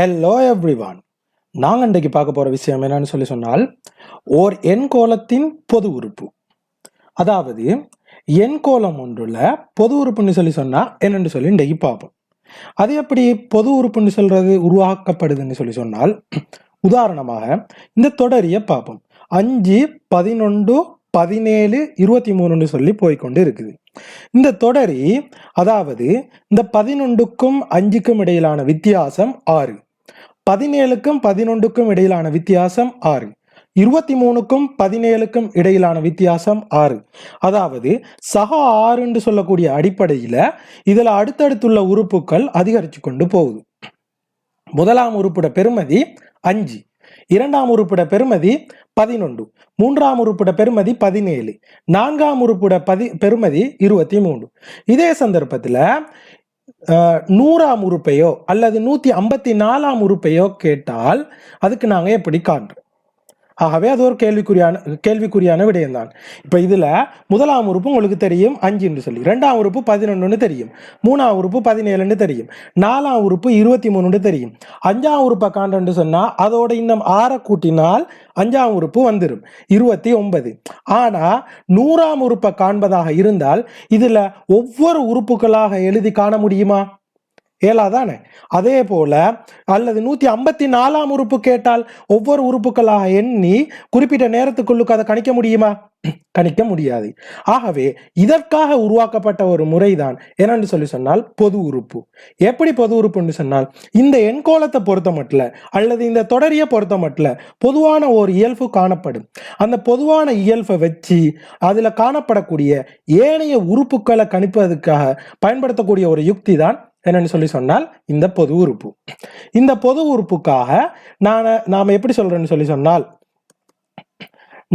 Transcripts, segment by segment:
Hello everyone நாங்கள் இன்றைக்கு பார்க்க போகிற விஷயம் என்னன்னு சொல்லி சொன்னால் ஓர் எண்கோளத்தின் பொது உறுப்பு. அதாவது எண்கோளம் ஒன்றுல பொது உறுப்புன்னு சொல்லி சொன்னால் என்னென்று சொல்லி இன்றைக்கு பார்ப்போம். அது எப்படி பொது உறுப்புன்னு சொல்றது உருவாக்கப்படுதுன்னு சொல்லி சொன்னால் உதாரணமாக இந்த தொடரியை பார்ப்போம். அஞ்சு பதினொன்று பதினேழு இருபத்தி மூணுன்னு சொல்லி போய்க்கொண்டு இருக்குது. இந்த தொடரி அதாவது இந்த பதினொன்றுக்கும் அஞ்சுக்கும் இடையிலான வித்தியாசம் ஆறு. பதினேழுக்கும் பதினொன்றுக்கும் இடையிலான வித்தியாசம் ஆறு. இருபத்தி மூணுக்கும் பதினேழுக்கும் இடையிலான வித்தியாசம் ஆறு. அதாவது சக ஆறு என்று சொல்லக்கூடிய அடிப்படையில இதில் அடுத்தடுத்துள்ள உறுப்புகள் அதிகரித்து கொண்டு போகுது. முதலாம் உறுப்பிட பெருமதி அஞ்சு. இரண்டாம் உறுப்பிட பெருமதி பதினொன்று. மூன்றாம் உறுப்பிட பெருமதி பதினேழு. நான்காம் உறுப்பிட பதி பெருமதி இருபத்தி மூணு இதே சந்தர்ப்பத்தில் நூறாம் உறுப்பையோ அல்லது நூற்றி ஐம்பத்தி நாலாம் உறுப்பையோ கேட்டால் அதுக்கு நாங்கள் எப்படி காண்றோம்? ஆகவே அது ஒரு கேள்விக்குறியான கேள்விக்குறியான விடயம்தான். இப்போ இதில் முதலாம் உறுப்பு உங்களுக்கு தெரியும் அஞ்சுன்னு சொல்லி. ரெண்டாம் உறுப்பு பதினொன்றுன்னு தெரியும். மூணாம் உறுப்பு பதினேழுன்னு தெரியும். நாலாம் உறுப்பு இருபத்தி மூணுன்னு தெரியும். அஞ்சாம் உறுப்பை காண்றன்னு சொன்னால் அதோட இன்னும் ஆறை கூட்டினால் அஞ்சாம் உறுப்பு வந்துடும் இருபத்தி ஒன்பது. ஆனால் நூறாம் உறுப்பை காண்பதாக இருந்தால் இதில் ஒவ்வொரு உறுப்புகளாக எழுதி காண முடியுமா? ஏலாதானே அதே போல அல்லது நூத்தி ஐம்பத்தி நாலாம் உறுப்பு கேட்டால் ஒவ்வொரு உறுப்புகளாக எண்ணி குறிப்பிட்ட நேரத்துக்குள்ளுக்கு அதை கணிக்க முடியுமா? கணிக்க முடியாது. ஆகவே இதற்காக உருவாக்கப்பட்ட ஒரு முறைதான் என்னன்னு சொல்லி சொன்னால் பொது உறுப்பு. எப்படி பொது உறுப்புன்னு சொன்னால் இந்த எண்கோளத்தை பொறுத்த மட்டும் அல்லது இந்த தொடரிய பொறுத்த மட்டும் பொதுவான ஒரு இயல்பு காணப்படும். அந்த பொதுவான இயல்பை வச்சு அதில் காணப்படக்கூடிய ஏனைய உறுப்புகளை கணிப்பதற்காக பயன்படுத்தக்கூடிய ஒரு யுக்தி தான் என்னன்னு சொல்லி சொன்னால் இந்த பொது உறுப்பு. இந்த பொது உறுப்புக்காக நான் நாம் எப்படி சொல்றேன்னு சொல்லி சொன்னால்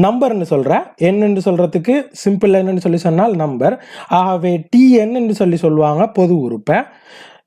நம்பர்னு சொல்கிறேன் என்னன்னு சொல்கிறதுக்கு சிம்பிள் என்னன்னு சொல்லி சொன்னால் நம்பர். ஆகவே டி என்று சொல்லி சொல்லுவாங்க பொது உறுப்பை.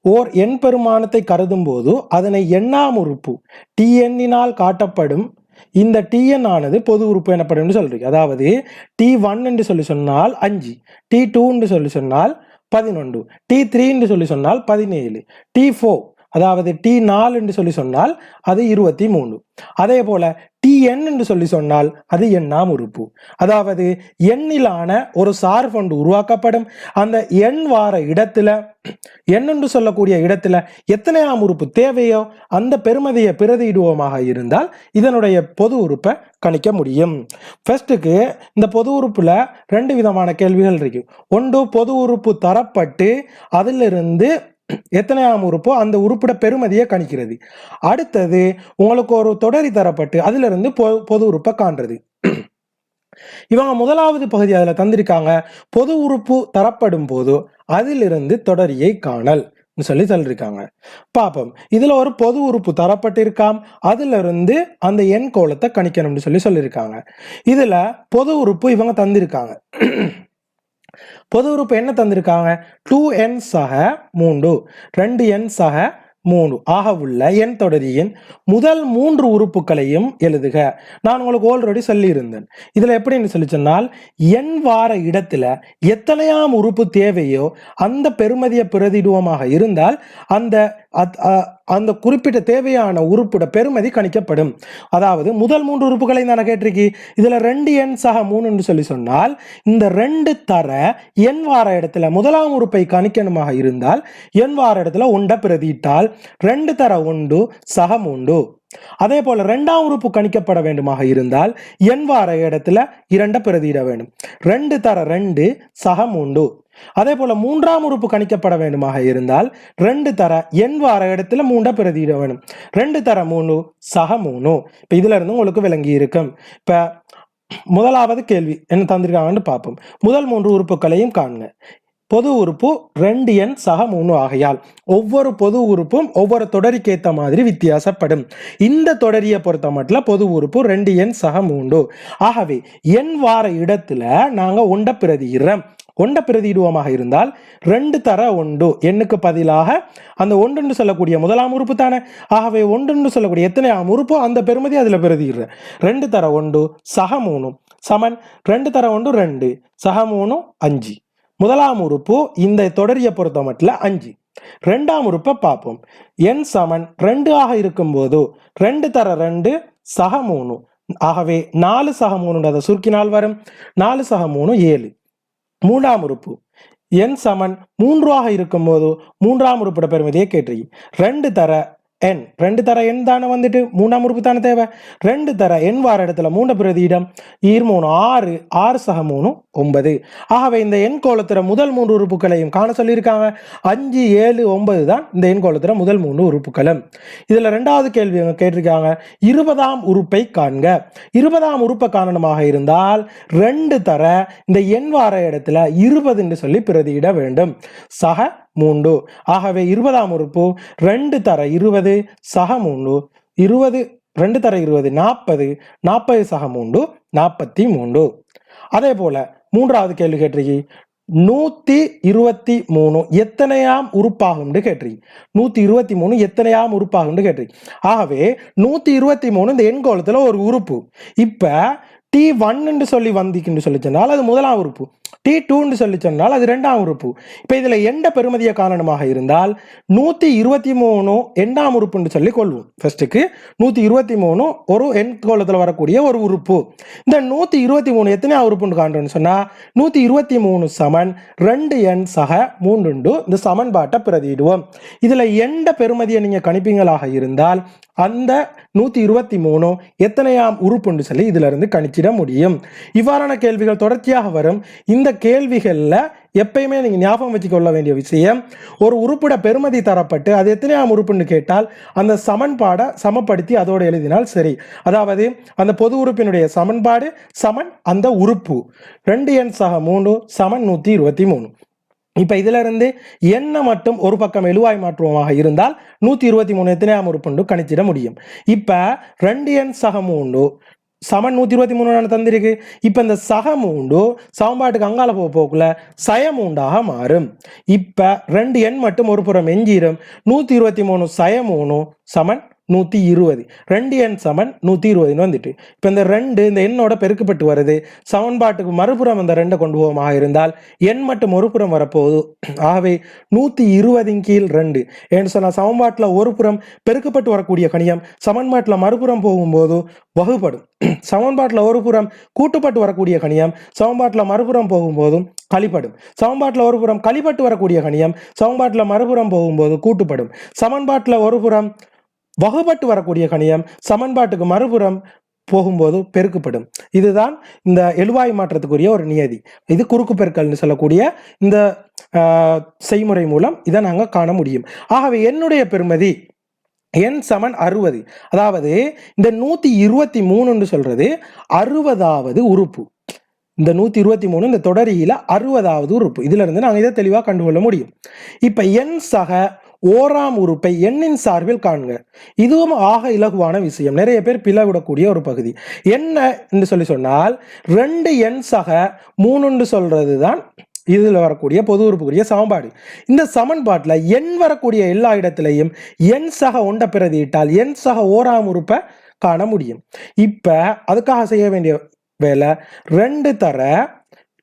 ஓர் எண் பெருமானத்தை கருதும் போது அதனை எண்ணாம் உறுப்பு. டிஎன்னினால் காட்டப்படும் இந்த டிஎன் ஆனது பொது உறுப்பு எனப்படும் சொல்றீங்க. அதாவது டி ஒன் என்று சொல்லி சொன்னால் அஞ்சு. டி டூ என்று சொல்லி சொன்னால் பதினொன்று. டி த்ரீன்னு சொல்லி சொன்னால் பதினேழு. டி ஃபோர் அதாவது டி நாலு என்று சொல்லி சொன்னால் அது இருபத்தி மூணு அதே போல டி என் என்று சொல்லி சொன்னால் அது எண்ணாம் உறுப்பு. அதாவது எண்ணிலான ஒரு சார்பொண்டு உருவாக்கப்படும். அந்த எண் வார இடத்துல எண் என்று சொல்லக்கூடிய இடத்துல எத்தனையாம் உறுப்பு தேவையோ அந்த பெருமதியை பிரதியிடுவோமாக இருந்தால் இதனுடைய பொது உறுப்பை கணிக்க முடியும். ஃபர்ஸ்ட்டுக்கு இந்த பொது உறுப்பில் ரெண்டு விதமான கேள்விகள் இருக்கு. ஒன்று பொது உறுப்பு தரப்பட்டு அதிலிருந்து எத்தனையாம் உறுப்போ அந்த உறுப்பிட பெருமதியை கணிக்கிறது. அடுத்தது உங்களுக்கு ஒரு தொடரி தரப்பட்டு அதுல இருந்து பொ- பொது உறுப்பை காண்றது. இவங்க முதலாவது பகுதி அதுல தந்திருக்காங்க. பொது உறுப்பு தரப்படும் போது அதிலிருந்து தொடரியை காணல் சொல்லி சொல்லியிருக்காங்க பாப்போம். இதுல ஒரு பொது உறுப்பு தரப்பட்டிருக்காம். அதுல இருந்து அந்த எண் கோலத்தை கணிக்கணும்னு சொல்லி சொல்லியிருக்காங்க இதுல பொது உறுப்பு இவங்க தந்திருக்காங்க. பொது உறுப்பு என்ன தந்திருக்காங்க? டூ என் சக மூன்று. ரெண்டு என் சக மூணு ஆக உள்ள எண் தொடரியின் முதல் மூன்று உறுப்புகளையும் எழுதுக. நான் உங்களுக்கு ஆல்ரெடி சொல்லியிருந்தேன். இதில் எப்படின்னு சொல்லி சொன்னால் எண் வார இடத்துல எத்தனையாம் உறுப்பு தேவையோ அந்த பெருமதியை பிரதிடுவமாக இருந்தால் அந்த அந்த குறிப்பிட்ட தேவையான உறுப்போட பெருமதி கணிக்கப்படும். அதாவது முதல் மூன்று உறுப்புகளை நான் கேட்டிருக்கி? இதில் ரெண்டு எண் சக மூணுன்னு சொல்லி சொன்னால் இந்த ரெண்டு தர எண் வார இடத்துல முதலாம் உறுப்பை கணிக்கணுமாக இருந்தால் எண் வார இடத்துல ஒன்றை பிரதியிட்டால் ரெண்டு தர உண்டு சக மூண்டு. அதே போல ரெண்டாம் உறுப்பு கணிக்கப்பட வேண்டுமாக இருந்தால் எண் வார இடத்துல இரண்டை பிரதியிட வேண்டும். ரெண்டு தர ரெண்டு சக மூண்டு. அதே போல மூன்றாம் உறுப்பு கணிக்கப்பட வேண்டுமாக இருந்தால் ரெண்டு தர எண் வார இடத்துல மூண்டா பிரதியிட வேணும். ரெண்டு தர மூணு சக மூணு. இப்ப இதுல இருந்து உங்களுக்கு விளங்கி இருக்கும். இப்ப முதலாவது கேள்வி என்ன தந்திருக்காங்கன்னு பார்ப்போம். முதல் மூன்று உறுப்புகளையும் காணுங்க பொது உறுப்பு ரெண்டு எண் சக மூணு ஆகையால் ஒவ்வொரு பொது உறுப்பும் ஒவ்வொரு தொடரிக்கு ஏற்ற மாதிரி வித்தியாசப்படும். இந்த தொடரியை பொறுத்த மட்டும் பொது உறுப்பு ரெண்டு எண் சக மூன்று. ஆகவே எண் வார இடத்துல நாங்கள் ஒண்ட பிரதிகிறோம் ஒண்ட பிரதியிடுவோமாக இருந்தால் ரெண்டு தர ஒன்று. எண்ணுக்கு பதிலாக அந்த ஒன்றுன்னு சொல்லக்கூடிய முதலாம் உறுப்பு தானே. ஆகவே ஒன்றுன்னு சொல்லக்கூடிய எத்தனையாம் உறுப்போ அந்த பெருமதி அதில் பிரதிடுறேன் ரெண்டு தர ஒன்று சக மூணு. சமன். ரெண்டு தர ஒன்று ரெண்டு. சக மூணு அஞ்சு. முதலாம் உறுப்பு இந்த தொடரியை பொறுத்த மட்டும் அஞ்சு. ரெண்டாம் உறுப்பை பார்ப்போம். என் சமன் ரெண்டு ஆக இருக்கும்போது ரெண்டு தர ரெண்டு சக மூணு. ஆகவே நாலு சக மூணுன்றதை சுருக்கினால் வரும். நாலு சக மூணு ஏழு. மூன்றாம் உறுப்பு. என் சமன் மூன்றாக இருக்கும்போது மூன்றாம் உறுப்பிட பெருமதியை கேட்டிருக்கீங்க. ரெண்டு தர என் ரெண்டு தர எண் தானே வந்துட்டு? மூணாம் உறுப்பு தானே தேவை? ரெண்டு தர எண் வார இடத்துல மூணு பிரதியிடம் ஈர் மூணு ஆறு ஆறு சக மூணு ஒன்பது. ஆகவே இந்த எண் கோலத்துல முதல் மூன்று உறுப்புகளையும் காண சொல்லியிருக்காங்க. அஞ்சு ஏழு ஒன்பது தான் இந்த எண் கோலத்துல முதல் மூன்று உறுப்புகளும். இதில் ரெண்டாவது கேள்வி கேட்டிருக்காங்க. இருபதாம் உறுப்பை காண்க. இருபதாம் உறுப்பை காரணமாக இருந்தால் ரெண்டு தர இந்த எண் வார இடத்துல இருபதுன்னு சொல்லி பிரதியிட வேண்டும். சக மூன்று. ஆகவே இருபதாம் உறுப்பு ரெண்டு தர இருபது சக மூன்று. இருபது ரெண்டு தர இருபது நாற்பது நாற்பது சக மூன்று நாற்பத்தி மூன்று. அதே போல மூன்றாவது கேள்வி கேட்டிருக்கி. நூத்தி இருபத்தி மூணு எத்தனையாம் உறுப்பாகும்னு கேட்டிருக்கி. நூத்தி இருபத்தி மூணு எத்தனையாம் உறுப்பாகும்னு கேட்டிருக்கி. ஆகவே நூத்தி இருபத்தி மூணு இந்த எண்கோளத்துல ஒரு உறுப்பு. இப்ப டி ஒன்னு சொல்லி வந்திக்குன்னு சொல்லி சொன்னால் அது முதலாம் உறுப்பு. டி டூன்னு சொல்லி சொன்னால் அது ரெண்டாம் உறுப்பு. இப்போ இதில் எண்ட பெருமதிய காரணமாக இருந்தால் நூற்றி இருபத்தி மூணு எண்டாம் உறுப்புன்னு சொல்லி கொள்வோம். ஃபர்ஸ்ட்டுக்கு நூற்றி இருபத்தி மூணு ஒரு எண் கோலத்தில் வரக்கூடிய ஒரு உறுப்பு. இந்த நூற்றி இருபத்தி மூணு எத்தனையா உறுப்புன்னு காண்றோம்னு சொன்னால் நூற்றி இருபத்தி மூணு சமன் ரெண்டு எண் சக மூன்றுண்டு இந்த சமன்பாட்டை பிரதியிடுவோம். இதில் எண்ட பெருமதியை நீங்கள் கணிப்பீங்களாக இருந்தால் அந்த நூற்றி இருபத்தி மூணு எத்தனையாம் உறுப்புன்னு சொல்லி இதுல இருந்து கணிச்சிட முடியும். இவ்வாறான கேள்விகள் தொடர்ச்சியாக வரும். இந்த கேள்விகளில் எப்பயுமே நீங்கள் ஞாபகம் வச்சுக்கொள்ள வேண்டிய விஷயம் ஒரு உறுப்பிட பெருமதி தரப்பட்டு அது எத்தனையாம் உறுப்புன்னு கேட்டால் அந்த சமன்பாடை சமப்படுத்தி அதோடு எழுதினால் சரி. அதாவது அந்த பொது உறுப்பினுடைய சமன்பாடு சமன் அந்த உறுப்பு. ரெண்டு எண் சக மூணு சமன் நூற்றி இருபத்தி மூணு. இப்போ இதுல இருந்து என்ன மட்டும் ஒரு பக்கம் எழுவாய் மாற்றுவமாக இருந்தால் நூற்றி இருபத்தி மூணு எத்தனையாம் உறுப்புண்டு கணிச்சிட முடியும். இப்போ ரெண்டு எண் சக மூண்டு சமன் நூற்றி இருபத்தி மூணு தந்திருக்கு. இப்போ இந்த சக மூண்டு சமன்பாட்டுக்கு அங்கால போக போக்குல சய மூண்டாக மாறும். இப்போ ரெண்டு எண் மட்டும் ஒரு புறம் எஞ்சிரும். நூற்றி இருபத்தி மூணு சய மூணு சமன் நூற்றி இருபது. ரெண்டு எண் சமன் நூற்றி இருபதுன்னு வந்துட்டு. இப்போ இந்த ரெண்டு இந்த எண்ணோட பெருக்கப்பட்டு வருது. சமன்பாட்டுக்கு மறுபுறம் அந்த ரெண்டை கொண்டு போகமாக இருந்தால் எண் மட்டும் ஒருபுறம் வரப்போகுது. ஆகவே நூற்றி இருபதின் கீழ் ரெண்டு. ஏன்னு சொன்னால் சமன்பாட்டில் ஒரு புறம் பெருக்கப்பட்டு வரக்கூடிய கணியம் சமன்பாட்டில் மறுபுறம் போகும்போது வகுப்படும் சமன்பாட்டில் ஒரு புறம் கூட்டுப்பட்டு வரக்கூடிய கணியம் சமன்பாட்டில் மறுபுறம் போகும்போதும் கழிப்படும். சமன்பாட்டில் ஒரு புறம் கழிப்பட்டு வரக்கூடிய கணியம் சமன்பாட்டில் மறுபுறம் போகும்போது கூட்டுப்படும். சமன்பாட்டில் ஒரு புறம் வகுப்பட்டு வரக்கூடிய கணியம் சமன்பாட்டுக்கு மறுபுறம் போகும்போது பெருக்கப்படும். இதுதான் இந்த எழுவாய் மாற்றத்துக்குரிய ஒரு நியதி. இது குறுக்கு பெருக்கல்னு சொல்லக்கூடிய இந்த செய்முறை மூலம் இதை நாங்கள் காண முடியும். ஆகவே என்னுடைய பெருமதி என் சமன் அறுபது. அதாவது இந்த நூற்றி இருபத்தி மூணுன்னு சொல்றது அறுபதாவது உறுப்பு. இந்த நூற்றி இருபத்தி மூணு இந்த தொடரியில் அறுபதாவது உறுப்பு. இதுல இருந்து நாங்கள் இதை தெளிவாக கண்டுகொள்ள முடியும். இப்போ என் சக ஓராம் உறுப்பை எண்ணின் சார்பில் காண்க இதுவும் ஆக இலகுவான விஷயம். நிறைய பேர் பிளவிடக்கூடிய ஒரு பகுதி. என்ன என்று சொல்லி சொன்னால் ரெண்டு எண் சக மூணுன்னு சொல்றது தான் இதில் வரக்கூடிய பொது உறுப்புக்குரிய சமன்பாடு. இந்த சமன்பாட்டில் எண் வரக்கூடிய எல்லா இடத்துலையும் எண் சக ஒண்ட பிரதியிட்டால் எண் சக ஓராம் உறுப்பை காண முடியும். இப்போ அதுக்காக செய்ய வேண்டிய வேலை ரெண்டு தர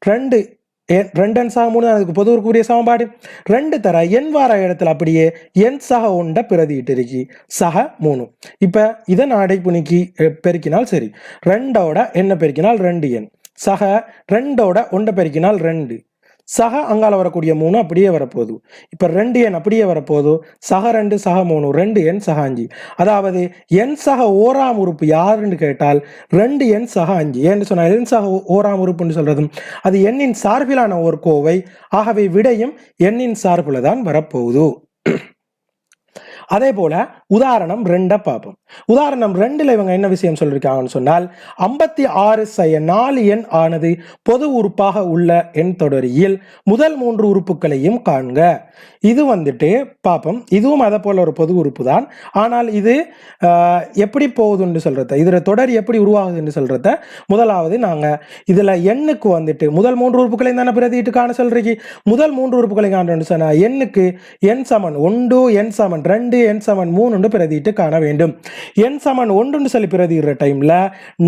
ரெண்டு என் ரெண்டன் சக மூணு அதுக்கு பொது உறுப்புக்குரிய சமன்பாடு. ரெண்டு தர என் வார இடத்துல அப்படியே என் சக ஒண்ட பிரதிட்டு இருக்கு சக மூணு. இப்போ இதை நான் அடைப்புணிக்கி பெருக்கினால் சரி. ரெண்டோட என்ன பெருக்கினால் ரெண்டு எண். சக ரெண்டோட ஒன்றை பெருக்கினால் ரெண்டு. சக அங்கால வரக்கூடிய மூணு அப்படியே வரப்போகுது. இப்போ ரெண்டு எண் அப்படியே வரப்போகுது. சக ரெண்டு சக மூணு. ரெண்டு எண் சக அஞ்சு. அதாவது எண் சக ஓராம் உறுப்பு யாருன்னு கேட்டால் ரெண்டு எண் சக அஞ்சு. ஏன்னு சொன்னால் எண் சக ஓராம் உறுப்புன்னு சொல்றதும் அது எண்ணின் சார்பிலான ஒரு கோவை. ஆகவே விடையும் எண்ணின் சார்பில் தான் வரப்போகுது. அதே போல உதாரணம் ரெண்டை பார்ப்போம். உதாரணம் ரெண்டுல இவங்க என்ன விஷயம் சொல்லியிருக்காங்கன்னு சொன்னால் ஐம்பத்தி ஆறு செய்ய நாலு எண் ஆனது பொது உறுப்பாக உள்ள எண் தொடரியில் முதல் மூன்று உறுப்புகளையும் காண்க. இது வந்துட்டு பார்ப்போம். இதுவும் அதை போல ஒரு பொது உறுப்பு தான் ஆனால் இது எப்படி போகுதுன்னு சொல்றத இதுல தொடர் எப்படி உருவாகுதுன்னு சொல்றத முதலாவது நாங்க இதுல எண்ணுக்கு வந்துட்டு முதல் மூன்று உறுப்புகளையும் தானே பிரதிட்டு காண சொல்றீங்க? முதல் மூன்று உறுப்புகளை காண சொன்னால் எண்ணுக்கு எண் சமன் ஒன்று எண் சமன் ரெண்டு ரெண்டு என் சமன் மூணுன்னு பிரதிட்டு காண வேண்டும். என் சமன் ஒன்றுன்னு சொல்லி பிரதிடுற டைம்ல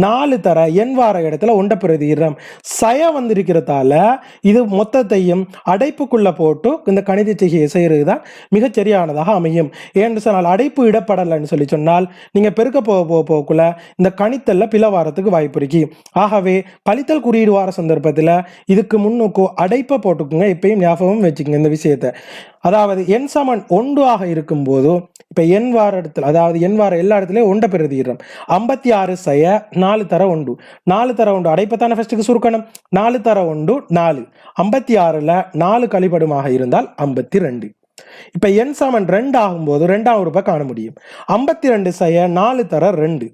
நாலு தர என் வார இடத்துல ஒன்றை பிரதிடுறோம் சய வந்திருக்கிறதால இது மொத்தத்தையும் அடைப்புக்குள்ள போட்டு இந்த கணித செய்கையை செய்கிறது தான் மிகச்சரியானதாக அமையும். ஏன்னு சொன்னால் அடைப்பு இடப்படலைன்னு சொல்லி சொன்னால் நீங்கள் பெருக்க போக போக போக்குள்ள இந்த கணித்தல்ல பிளவாரத்துக்கு வாய்ப்பு இருக்கு. ஆகவே பழித்தல் குறியீடு வார சந்தர்ப்பத்தில் இதுக்கு முன்னுக்கு அடைப்பை போட்டுக்குங்க. எப்பயும் ஞாபகம் வச்சுக்கோங்க இந்த விஷயத்தை. அதாவது என் சமன் ஒன்று ஆக இருக்கும்போது இப்போ என் வார இடத்துல அதாவது என் வார எல்லா இடத்துலையும் ஒன்றை பிரதிடுறோம் ஐம்பத்தி ஆறு செய்ய நாலு தர ஒன்று. நாலு தர ஒன்று அடைப்பத்தான ஃபஸ்ட்டுக்கு சுருக்கணும்? நாலு தர ஒன்று நாலு. ஐம்பத்தி ஆறில் நாலு கழிப்படமாக இருந்தால் ஐம்பத்தி ரெண்டு. இப்போ என் சமன் ரெண்டு ஆகும்போது ரெண்டாம் உறுப்பை காண முடியும். ஐம்பத்தி ரெண்டு செய்ய நாலு தர ரெண்டு.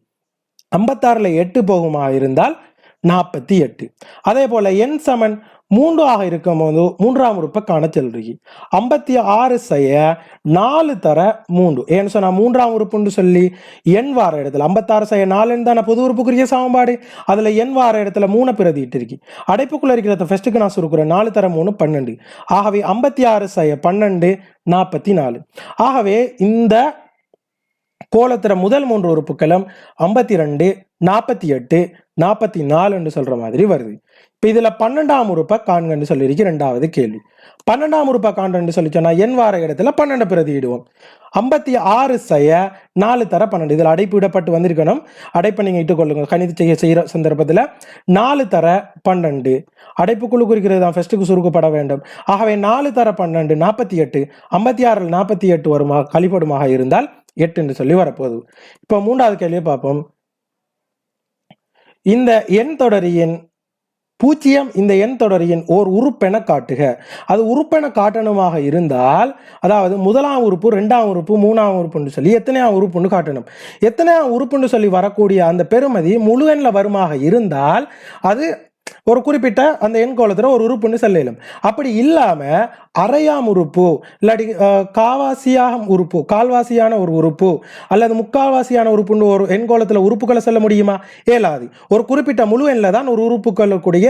ஐம்பத்தாறில் எட்டு போகுமா இருந்தால் நாற்பத்தி எட்டு. அதே போல் என் சமன் மூன்று ஆக இருக்கும்போது மூன்றாம் உறுப்பை காண செல்றீங்க. ஐம்பத்தி ஆறு செய்ய நாலு தர மூன்று. ஏன்னு சொன்னால் மூன்றாம் உறுப்புன்னு சொல்லி எண் வார இடத்துல ஐம்பத்தாறு செய்ய நாலுன்னு தானே பொது உறுப்புக்குரிய சமன்பாடு? அதில் எண் வார இடத்துல மூணை பிரதிட்டு இருக்கு அடைப்புக்குள்ள இருக்கிறத ஃபர்ஸ்ட்டுக்கு நான் சுருக்குறேன். நாலு தர மூணு பன்னெண்டு. ஆகவே ஐம்பத்தி ஆறு செய்ய பன்னெண்டு நாற்பத்தி நாலு. ஆகவே இந்த கோலத்திற முதல் மூன்று உறுப்புகளும் ஐம்பத்தி ரெண்டு நாற்பத்தி எட்டு நாற்பத்தி நாலுன்னு சொல்ற மாதிரி வருது. இப்போ இதுல பன்னெண்டாம் உறுப்பை காண்கன்னு சொல்லியிருக்கு ரெண்டாவது கேள்வி. பன்னெண்டாம் உறுப்பை காண்கன்னு சொல்லி சொன்னா என் வார இடத்துல பன்னெண்டு பிரதியிடுவோம் ஐம்பத்தி ஆறு செய்ய நாலு தர பன்னெண்டு. இதில் அடைப்பு விடப்பட்டு வந்திருக்கணும். அடைப்பை நீங்கள் இட்டுக்கொள்ளுங்க கணித செய்ய செய்கிற சந்தர்ப்பத்தில் நாலு தர பன்னெண்டு. அடைப்புக்குழு குறிக்கிறது தான். ஃபஸ்ட்டுக்கு சுருக்கப்பட வேண்டும். ஆகவே நாலு தர பன்னெண்டு நாற்பத்தி எட்டு ஐம்பத்தி ஆறில் நாற்பத்தி எட்டு வருமா கழிப்படுமாக இருந்தால் எட்டு என்று சொல்லி வரப்போகுது. இப்போ மூன்றாவது கேள்வியை பார்ப்போம். இந்த எண் தொடரியின் பூஜ்ஜியம் இந்த எண் தொடரியின் ஓர் உறுப்பென காட்டுக. அது உறுப்பென காட்டணுமாக இருந்தால் அதாவது முதலாம் உறுப்பு ரெண்டாம் உறுப்பு மூணாம் உறுப்புன்னு சொல்லி எத்தனையாம் உறுப்புன்னு காட்டணும். எத்தனையாம் உறுப்புன்னு சொல்லி வரக்கூடிய அந்த பெருமதி முழு எண்ணில் வருமாக இருந்தால் அது ஒரு குறிப்பிட்ட அந்த எண் கோலத்தில் ஒரு உறுப்புன்னு சொல்லலும் அப்படி இல்லாம அரையாம் உறுப்பு இல்லாட்டி அஹ், காவாசியாக உறுப்பு கால்வாசியான ஒரு உறுப்பு அல்லது முக்கால்வாசியான உறுப்புன்னு ஒரு எண் கோலத்தில் உறுப்புகளை சொல்ல முடியுமா? ஏலாது. ஒரு குறிப்பிட்ட முழு எண்ணில் தான் ஒரு உறுப்புகளுக்குடைய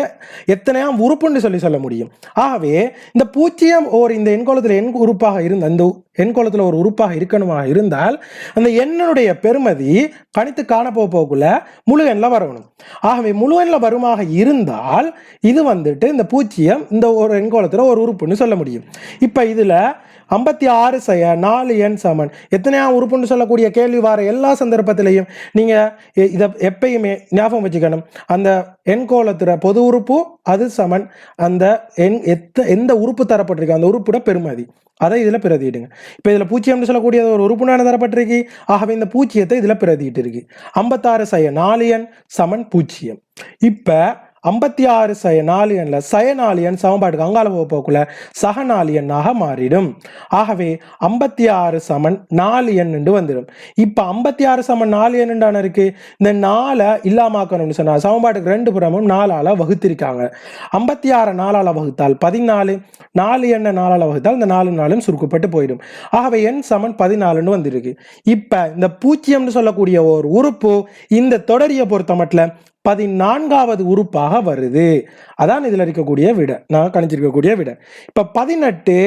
எத்தனையாம் உறுப்புன்னு சொல்லி சொல்ல முடியும். ஆகவே இந்த பூஜ்ஜியம் ஓர் இந்த எண்கோளத்தில் எண் உறுப்பாக இருந்த அந்த எண்கோளத்தில் ஒரு உறுப்பாக இருக்கணுமாக இருந்தால் அந்த எண்ணனுடைய பெருமதி கணித்து காணப்போ போக்குள்ள முழு எண்ணில் வரணும். ஆகவே முழு எண்ணில் வருமாக இருந்தால் இது வந்துட்டு இந்த பூஜ்ஜியம் இந்த ஒரு எண்கோளத்தில் ஒரு உறுப்புன்னு சொல்ல முடியும். இப்போ இதில் ஐம்பத்தி ஆறு செய்ய நாலு எண் சமன். எத்தனையா உறுப்புன்னு சொல்லக்கூடிய கேள்வி வார எல்லா சந்தர்ப்பத்திலையும் நீங்கள் இதை எப்பயுமே ஞாபகம் வச்சுக்கணும். அந்த எண்கோளத்தில் பொது உறுப்பு அது சமன். அந்த எண் எத்த எந்த உறுப்பு தரப்பட்டிருக்கு அந்த உறுப்போட பெருமதி அதை இதில் பிரதியிடுங்க. இப்போ இதில் பூச்சியம்னு சொல்லக்கூடிய ஒரு உறுப்புனான தரப்பட்டிருக்கு? ஆகவே இந்த பூச்சியத்தை இதில் பிரதியிட்டு இருக்கு ஐம்பத்தாறு சய நாலு எண் சமன் பூஜ்ஜியம். இப்போ ஐம்பத்தி ஆறு சய நாலு எண்ணில் சய நாலு எண் சமன்பாட்டுக்கு அங்கால போக மாறிடும். ஆகவே ஐம்பத்தி ஆறு சமன் நாலு எண் வந்துடும். இப்போ ஐம்பத்தி ஆறு சமன் நாலு எண்ணுண்டான இருக்கு? இந்த நாலை இல்லாமாக்கணும்னு சொன்னால் சமன்பாட்டுக்கு ரெண்டு புறமும் நாலால் வகுத்திருக்காங்க. ஐம்பத்தி ஆறு நாலால் வகுத்தால் பதினாலு நாலு எண்ணை நாலால் வகுத்தால் இந்த நாலு நாளும் சுருக்கப்பட்டு போயிடும். ஆகவே எண் சமன் பதினாலுன்னு வந்திருக்கு. இப்போ இந்த பூஜ்ஜியம்னு சொல்லக்கூடிய ஒரு உறுப்பு இந்த தொடரியை பொறுத்த மட்டும் பதினான்காவது உறுப்பாக வருது. அதான் இதில் இருக்கக்கூடிய விட நான் கணிச்சிருக்கக்கூடிய விட. இப்போ பதினெட்டு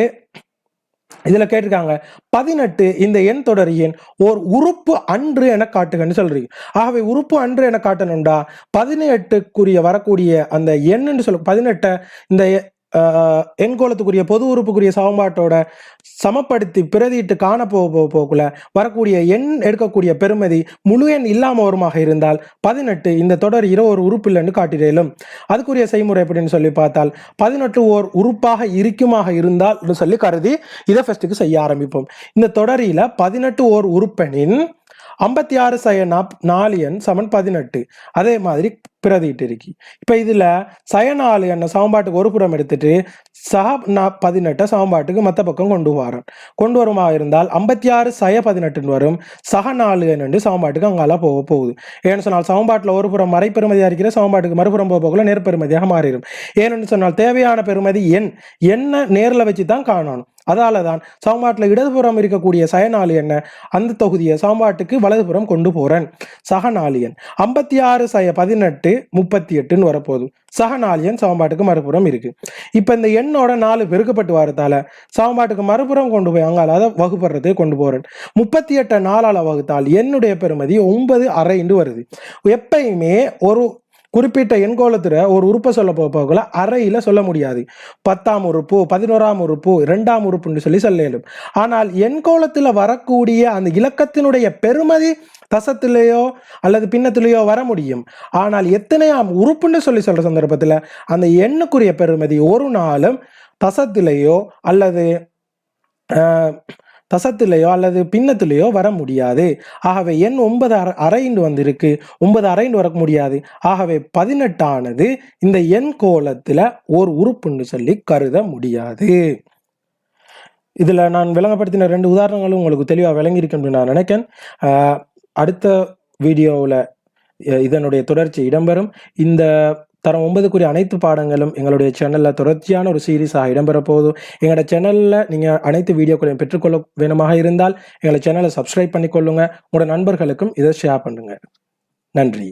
இதில் கேட்டிருக்காங்க பதினெட்டு இந்த எண் தொடர் எண் ஓர் உறுப்பு அன்று என காட்டுகன்னு சொல்றீங்க. ஆகவே உறுப்பு அன்று என காட்டணும்டா பதினெட்டுக்குரிய வரக்கூடிய அந்த எண்ணுன்னு சொல்ல பதினெட்டை இந்த எண்கோலத்துக்குரிய பொது உறுப்புக்குரிய சமன்பாட்டோட சமப்படுத்தி பிரதிட்டு காண போக போக்குல வரக்கூடிய எண் எடுக்கக்கூடிய பெருமதி முழு எண் இல்லாம வருமாக இருந்தால் பதினெட்டு இந்த தொடர் இரு ஒரு உறுப்பு இல்லைன்னு காட்டிடலும். அதுக்குரிய செய்முறை எப்படின்னு சொல்லி பார்த்தால் பதினெட்டு ஓர் உறுப்பாக இருக்குமாக இருந்தால் சொல்லி கருதி இதை ஃபர்ஸ்ட்டுக்கு செய்ய ஆரம்பிப்போம். இந்த தொடரில பதினெட்டு ஓர் உறுப்பெனின் ஐம்பத்தி ஆறு சய நாப் நாலு எண் சமன் பதினெட்டு. அதே மாதிரி பிரதிட்டு இருக்கு. இப்போ இதில் சயனாலு என்ன சமன்பாட்டுக்கு ஒரு புறம் எடுத்துட்டு சக நா பதினெட்டை சமன்பாட்டுக்கு மற்ற பக்கம் கொண்டு வரேன். கொண்டு வருமா இருந்தால் ஐம்பத்தி ஆறு சய பதினெட்டுன்னு வரும். சக நாலு என்று சமன்பாட்டுக்கு அங்கால போக போகுது. ஏன்னு சொன்னால் சமன்பாட்டில் ஒரு புறம் மறைப்பெருமதியாக இருக்கிற சமன்பாட்டுக்கு மறுபுறம் போக போகல நேர்பெருமதியாக மாறிடும். ஏன்னு சொன்னால் தேவையான பெருமதி எண். என்ன நேரில் வச்சு தான் காணணும். அதால தான் சமன்பாட்டில் இடதுபுறம் இருக்கக்கூடிய சயனாலி அந்த தொகுதியை சாம்பாட்டுக்கு வலதுபுறம் கொண்டு போறேன். சகநாளியன் ஐம்பத்தி ஆறு சய பதினெட்டு முப்பத்தி எட்டுன்னு வரப்போகுது. சகநாளியன் சமன்பாட்டுக்கு மறுபுறம் இருக்கு. இப்போ இந்த எண்ணோட நாலு பெருக்கப்பட்டு வரதால சாம்பாட்டுக்கு மறுபுறம் கொண்டு போய் அங்கால அதை வகுப்படுறதுக்கு கொண்டு போறேன். முப்பத்தி எட்டை நாலால வகுத்தால் என்னுடைய பெருமதி ஒன்பது அரைண்டு வருது. எப்பயுமே ஒரு குறிப்பிட்ட எண்கோலத்துல ஒரு உறுப்பை சொல்ல போகல அறையில் சொல்ல முடியாது. பத்தாம் உறுப்பு பதினோராம் உறுப்பு ரெண்டாம் உறுப்புன்னு சொல்லி சொல்ல இயலும் ஆனால் எண்கோலத்துல வரக்கூடிய அந்த இலக்கத்தினுடைய பெருமதி தசத்திலேயோ அல்லது பின்னத்திலேயோ வர முடியும். ஆனால் எத்தனையாம் உறுப்புன்னு சொல்லி சொல்கிற சந்தர்ப்பத்தில் அந்த எண்ணுக்குரிய பெருமதி ஒரு நாளும் தசத்திலேயோ அல்லது தசத்திலேயோ அல்லது பின்னத்திலேயோ வர முடியாது. ஆகவே எண் ஒன்பது அரை அரைண்டு வந்திருக்கு. ஒன்பது அரைண்டு வர முடியாது. ஆகவே பதினெட்டானது இந்த எண் கோலத்துல ஒரு உறுப்புன்னு சொல்லி கருத முடியாது. இதில் நான் விளங்கப்படுத்தின ரெண்டு உதாரணங்களும் உங்களுக்கு தெளிவாக விளங்கியிருக்கேன் நான் நினைக்கிறேன். அடுத்த வீடியோவில் இதனுடைய தொடர்ச்சி இடம்பெறும். இந்த தரம் ஒன்பதுக்குரிய அனைத்து பாடங்களும் எங்களுடைய சேனலில் தொடர்ச்சியான ஒரு சீரீஸாக இடம்பெற எங்களோட சேனலில் நீங்கள் அனைத்து வீடியோக்களையும் பெற்றுக்கொள்ள வேணுமாக இருந்தால் எங்களை சேனலை சப்ஸ்கிரைப் பண்ணிக்கொள்ளுங்க. உங்களோட நண்பர்களுக்கும் இதை ஷேர் பண்ணுங்கள் நன்றி.